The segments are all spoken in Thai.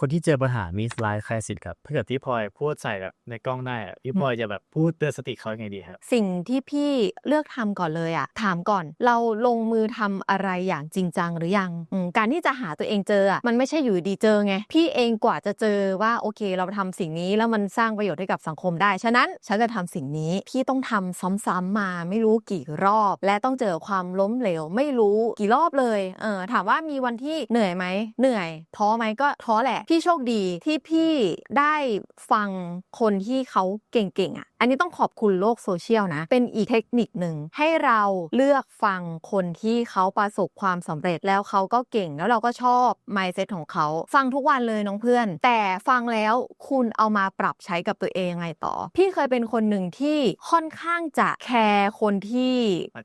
คนที่เจอปัญหามีสไลด์คลาสสิกครับถ้าเกิดที่พลอยพูดใส่แบบในกล้องได้อะพี่พลอยจะแบบพูดเตือนสติเขายังไงดีครับ สิ่งที่พี่เลือกทำก่อนเลยอะถามก่อน เราลงมือทำอะไรอย่างจริงจังหรือยังอืมการที่จะหาตัวเองเจออะมันไม่ใช่อยู่ดีเจอไง พี่เองกว่าจะเจอว่าโอเค เราทำสิ่งนี้แล้วมันสร้างประโยชน์ให้กับสังคมได้ ฉะนั้นฉันจะทำสิ่งนี้ พี่ต้องทำซ้ำๆมาไม่รู้กี่รอบ และต้องเจอความล้มเหลวไม่รู้กี่รอบเลยเออถามว่ามีวันที่เหนื่อยไหมเหนื่อยท้อไหมก็ท้อแหละพี่โชคดีที่พี่ได้ฟังคนที่เขาเก่งๆอะ อันนี้ต้องขอบคุณโลกโซเชียลนะ เป็นอีกเทคนิคหนึ่งให้เราเลือกฟังคนที่เขาประสบความสำเร็จแล้วเขาก็เก่งแล้วเราก็ชอบ mindset ของเขา ฟังทุกวันเลยน้องเพื่อน แต่ฟังแล้วคุณเอามาปรับใช้กับตัวเองไงต่อ พี่เคยเป็นคนหนึ่งที่ค่อนข้างจะแคร์คนที่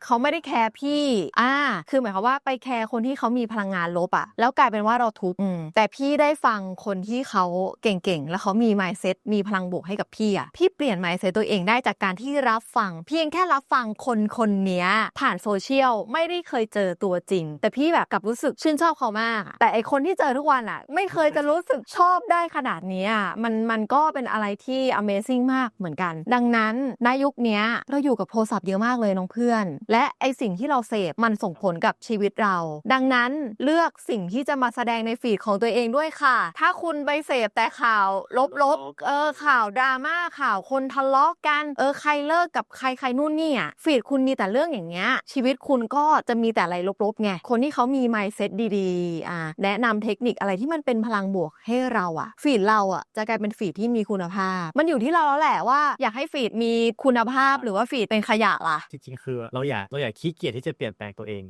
เขาไม่ได้แคร์พี่อ่าคือหมายความว่าไปแคร์คนที่เขามีพลังงานลบอะแล้วกลายเป็นว่าเราทุกข์แต่พี่ได้ฟังคนที่เขาเก่งๆแล้วเขามี mindset มีพลังบวกให้กับพี่อะพี่เปลี่ยน mindset ตัวเองเองได้จากการที่รับฟัง เพียงแค่รับฟังคนคนนี้ผ่านโซเชียลไม่ได้เคยเจอตัวจริง แต่พี่แบบกับรู้สึกชื่นชอบเขามาก แต่ไอคนที่เจอทุกวันอะไม่เคยจะรู้สึกชอบได้ขนาดนี้มันมันก็เป็นอะไรที่ Amazing มากเหมือนกัน ดังนั้นในยุคนี้เราอยู่กับโทรศัพท์เยอะมากเลยน้องเพื่อน และไอสิ่งที่เราเสพมันส่งผลกับชีวิตเรา ดังนั้นเลือกสิ่งที่จะมาแสดงในฟีดของตัวเองด้วยค่ะ ถ้าคุณไปเสพแต่ข่าวลบๆเออข่าวดราม่าข่าวคนทะเลาะกันเออใครเลิกกับใครใครนู่นนี่อะฟีดคุณมีแต่เรื่องอย่างเงี้ยชีวิตคุณก็จะมีแต่อะไรลบๆไงคนที่เขามี mindset ดีๆอ่าแนะนำเทคนิคอะไรที่มันเป็นพลังบวกให้เราอะ ฟีดเราอะจะกลายเป็นฟีดที่มีคุณภาพ มันอยู่ที่เราแล้วแหละว่า อยากให้ฟีดมีคุณภาพหรือว่าฟีดเป็นขยะล่ะจริงๆคือเราอยากเราอยากขี้เกียจที่จะเปลี่ยนแปลงตัวเอง